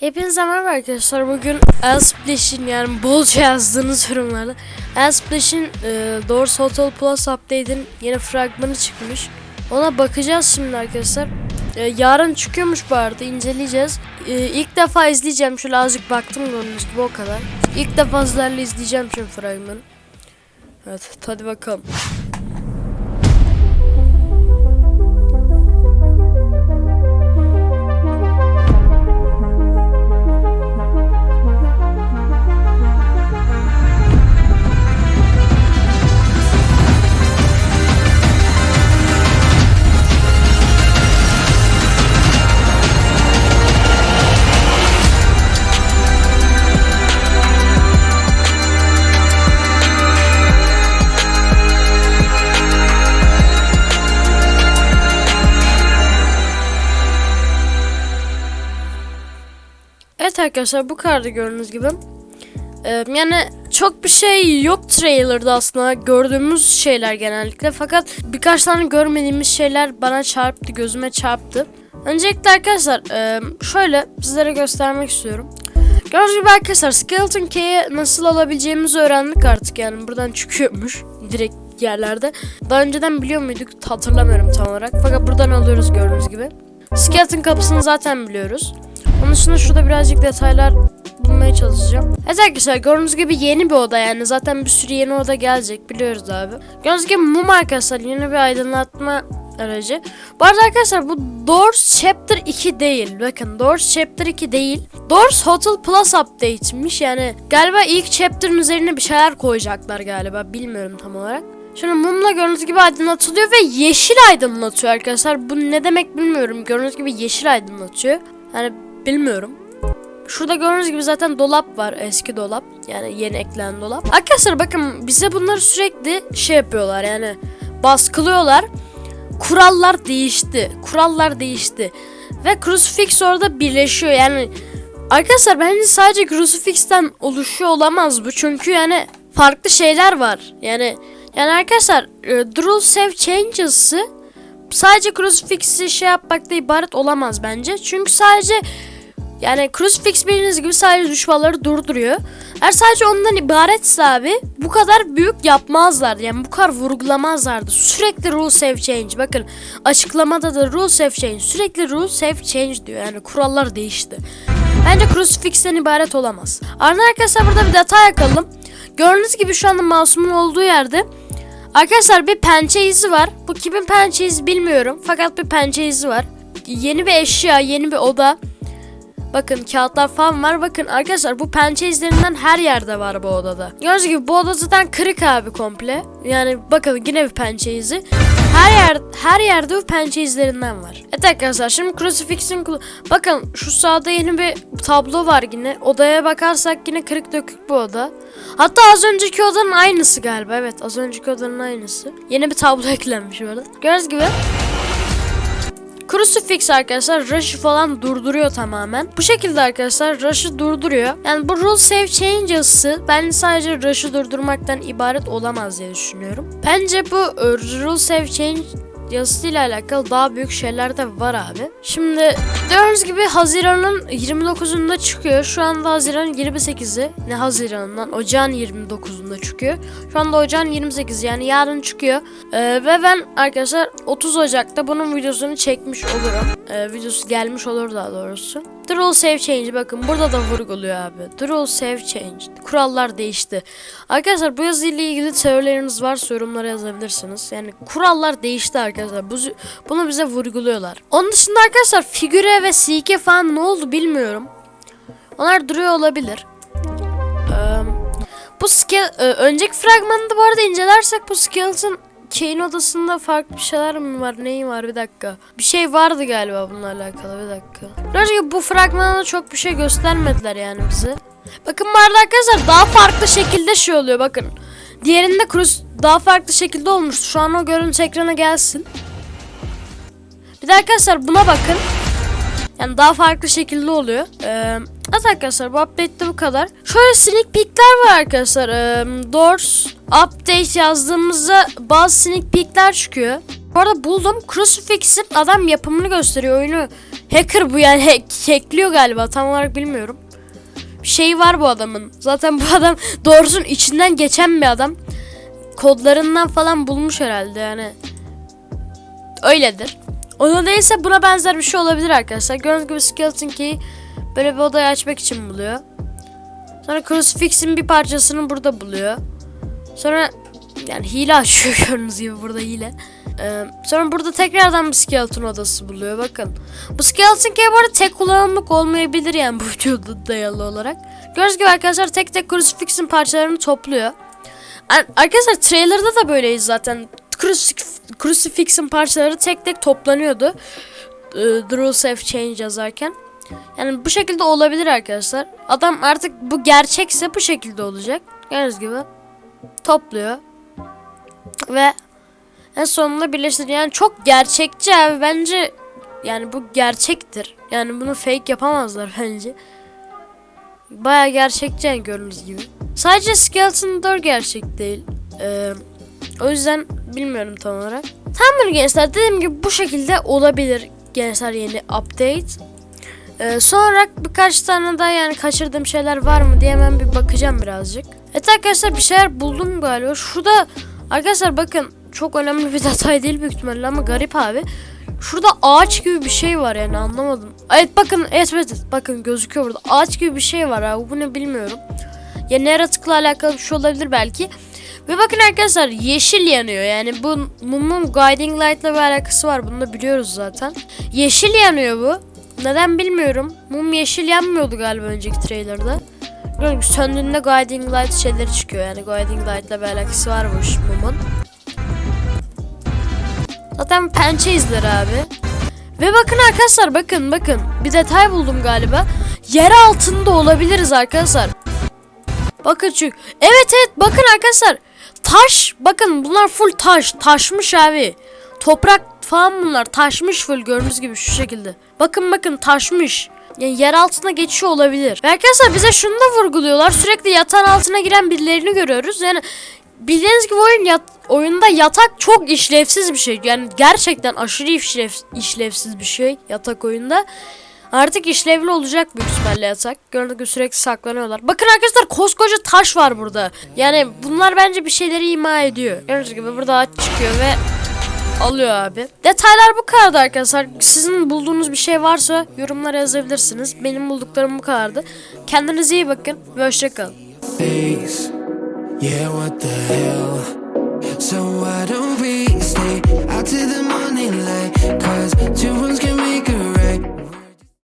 Hepinize merhaba arkadaşlar. Bugün Elsplash'in yani bolca yazdığınız yorumlarda Elsplash'in e, Doors Hotel Plus Update'in yeni fragmanı çıkmış. Ona bakacağız şimdi arkadaşlar. E, yarın çıkıyormuş bu arada inceleyeceğiz. E, ilk defa izleyeceğim. Şöyle azıcık baktım gördüğünüz gibi o kadar. İlk defa sizlerle izleyeceğim şimdi fragmanı. Evet hadi bakalım. Evet arkadaşlar bu kadardı gördüğünüz gibi. Ee, yani çok bir şey yok trailer'da aslında gördüğümüz şeyler genellikle fakat birkaç tane görmediğimiz şeyler bana çarptı gözüme çarptı. Öncelikle arkadaşlar e, şöyle sizlere göstermek istiyorum. Gördüğünüz gibi arkadaşlar Skeleton Key'i nasıl alabileceğimizi öğrendik artık yani buradan çıkıyormuş direkt yerlerde. Daha önceden biliyor muyduk hatırlamıyorum tam olarak fakat buradan alıyoruz gördüğünüz gibi. Skeleton kapısını zaten biliyoruz. Onun dışında şurada birazcık detaylar bulmaya çalışacağım. Evet arkadaşlar gördüğünüz gibi yeni bir oda yani zaten bir sürü yeni oda gelecek biliyoruz abi. Gördüğünüz gibi mum arkadaşlar yeni bir aydınlatma aracı. Bu arada arkadaşlar bu Doors Chapter 2 değil. Bakın Doors Chapter 2 değil. Doors Hotel Plus Update'miş yani galiba ilk chapter'ın üzerine bir şeyler koyacaklar galiba bilmiyorum tam olarak. Şöyle mumla gördüğünüz gibi aydınlatılıyor ve yeşil aydınlatıyor arkadaşlar. Bu ne demek bilmiyorum. Gördüğünüz gibi yeşil aydınlatıyor. Yani bilmiyorum. Şurada gördüğünüz gibi zaten dolap var. Eski dolap. Yani yeni eklenen dolap. Arkadaşlar bakın bize bunları sürekli şey yapıyorlar yani. Baskılıyorlar. Kurallar değişti. Kurallar değişti. Ve Crucifix orada birleşiyor. Yani arkadaşlar bence sadece Crucifix'ten oluşuyor olamaz bu. Çünkü yani farklı şeyler var. Yani yani arkadaşlar e, Rule Save Changes'ı sadece Crucifix'i şey yapmakta ibaret olamaz bence. Çünkü sadece yani Crucifix bildiğiniz gibi sadece düşmanları durduruyor. Eğer sadece ondan ibaretse abi bu kadar büyük yapmazlardı. Yani bu kadar vurgulamazlardı. Sürekli rule save change. Bakın açıklamada da rule save change. Sürekli rule save change diyor. Yani kurallar değişti. Bence Crucifix'ten ibaret olamaz. Ardından arkadaşlar burada bir detay yakalım. Gördüğünüz gibi şu anda masumun olduğu yerde Arkadaşlar bir pençe izi var. Bu kimin pençe izi bilmiyorum. Fakat bir pençe izi var. Yeni bir eşya, yeni bir oda. Bakın kağıtlar falan var. Bakın arkadaşlar bu pençe izlerinden her yerde var bu odada. Gördüğünüz gibi bu oda zaten kırık abi komple. Yani bakın yine bir pençe izi. Her yer her yerde bu pençe izlerinden var. Evet arkadaşlar şimdi Crucifix'in bakın şu sağda yeni bir tablo var yine. Odaya bakarsak yine kırık dökük bu oda. Hatta az önceki odanın aynısı galiba. Evet az önceki odanın aynısı. Yeni bir tablo eklenmiş orada. Gördüğünüz gibi Crucifix arkadaşlar Rush'ı falan durduruyor tamamen. Bu şekilde arkadaşlar Rush'ı durduruyor. Yani bu rule save changes'ı ben sadece Rush'ı durdurmaktan ibaret olamaz diye düşünüyorum. Bence bu e, rule save change yazısıyla alakalı daha büyük şeyler de var abi. Şimdi gördüğünüz gibi Haziran'ın 29'unda çıkıyor. Şu anda Haziran'ın 28'i. Ne Haziran'dan? Ocağın 29'unda çıkıyor. Şu anda Ocağın 28 yani yarın çıkıyor. Ee, ve ben arkadaşlar 30 Ocak'ta bunun videosunu çekmiş olurum. Ee, videosu gelmiş olur daha doğrusu. Rule save change bakın burada da vurguluyor abi. Rule save change. Kurallar değişti. Arkadaşlar bu yazıyla ilgili teorileriniz varsa yorumlara yazabilirsiniz. Yani kurallar değişti arkadaşlar. Bu, bunu bize vurguluyorlar. Onun dışında arkadaşlar figüre ve CK falan ne oldu bilmiyorum. Onlar duruyor olabilir. Ee, bu ske e, önceki fragmanında bu arada incelersek bu skeleton Kane odasında farklı bir şeyler mi var? Neyi var? Bir dakika. Bir şey vardı galiba bununla alakalı. Bir dakika. Gerçekten bu fragmanda çok bir şey göstermediler yani bize. Bakın bu arada arkadaşlar daha farklı şekilde şey oluyor bakın. Diğerinde Cruz daha farklı şekilde olmuş. Şu an o görüntü ekrana gelsin. Bir de arkadaşlar buna bakın. Yani daha farklı şekilde oluyor. Ee, evet arkadaşlar bu update'de bu kadar. Şöyle sneak peek'ler var arkadaşlar. Ee, Doors update yazdığımızda bazı sneak peek'ler çıkıyor. Bu arada buldum. Crucifix'in adam yapımını gösteriyor. Oyunu hacker bu yani hack, hackliyor galiba tam olarak bilmiyorum. Bir şey var bu adamın. Zaten bu adam doğrusun içinden geçen bir adam. Kodlarından falan bulmuş herhalde yani. Öyledir. O da değilse buna benzer bir şey olabilir arkadaşlar. Gördüğünüz gibi Skeleton Key'i böyle bir odayı açmak için buluyor. Sonra Crucifix'in bir parçasını burada buluyor. Sonra yani hile açıyor gördüğünüz gibi burada hile. Ee, sonra burada tekrardan bir skeleton odası buluyor bakın. Bu skeleton key bu arada tek kullanımlık olmayabilir yani bu videoda dayalı olarak. Gördüğünüz gibi arkadaşlar tek tek Crucifix'in parçalarını topluyor. Ar- Arkadaşlar trailer'da da böyleyiz zaten. Crucif- Crucifix'in parçaları tek tek toplanıyordu. Ee, The Rules Have Changed yazarken. Yani bu şekilde olabilir arkadaşlar. Adam artık bu gerçekse bu şekilde olacak. Gördüğünüz gibi topluyor. Ve en sonunda birleştiriyor. Yani çok gerçekçi abi bence yani bu gerçektir. Yani bunu fake yapamazlar bence. Baya gerçekçi yani gördüğünüz gibi. Sadece Skeleton Door gerçek değil. Ee, o yüzden bilmiyorum tam olarak. Tamamdır gençler dediğim gibi bu şekilde olabilir gençler yeni update. Ee, sonra birkaç tane daha yani kaçırdığım şeyler var mı diye hemen bir bakacağım birazcık. Evet arkadaşlar bir şeyler buldum galiba. Şurada arkadaşlar bakın çok önemli bir detay değil büyük ihtimalle ama garip abi. Şurada ağaç gibi bir şey var yani anlamadım. Evet bakın evet evet bakın gözüküyor burada. Ağaç gibi bir şey var abi bu ne bilmiyorum. Ya ne yaratıkla alakalı bir şey olabilir belki. Ve bakın arkadaşlar yeşil yanıyor yani bu mumun guiding light'la bir alakası var bunu da biliyoruz zaten. Yeşil yanıyor bu. Neden bilmiyorum. Mum yeşil yanmıyordu galiba önceki trailer'da. Bilmiyorum, söndüğünde guiding light şeyleri çıkıyor yani guiding light'la bir alakası varmış mumun. Zaten pençe izleri abi. Ve bakın arkadaşlar bakın bakın bir detay buldum galiba. Yer altında olabiliriz arkadaşlar. Bakın çünkü evet evet bakın arkadaşlar. Taş bakın bunlar full taş. Taşmış abi. Toprak falan bunlar taşmış full gördüğünüz gibi şu şekilde. Bakın bakın taşmış. Yani yer altına geçiyor olabilir. Ve arkadaşlar bize şunu da vurguluyorlar. Sürekli yatağın altına giren birilerini görüyoruz. Yani bildiğiniz gibi oyun yat, oyunda yatak çok işlevsiz bir şey. Yani gerçekten aşırı işlev, işlevsiz bir şey yatak oyunda. Artık işlevli olacak büyük ihtimalle yatak. Gördüğünüz sürekli saklanıyorlar. Bakın arkadaşlar koskoca taş var burada. Yani bunlar bence bir şeyleri ima ediyor. Gördüğünüz gibi burada çıkıyor ve alıyor abi. Detaylar bu kadardı arkadaşlar. Sizin bulduğunuz bir şey varsa yorumlara yazabilirsiniz. Benim bulduklarım bu kadardı. Kendinize iyi bakın ve hoşçakalın.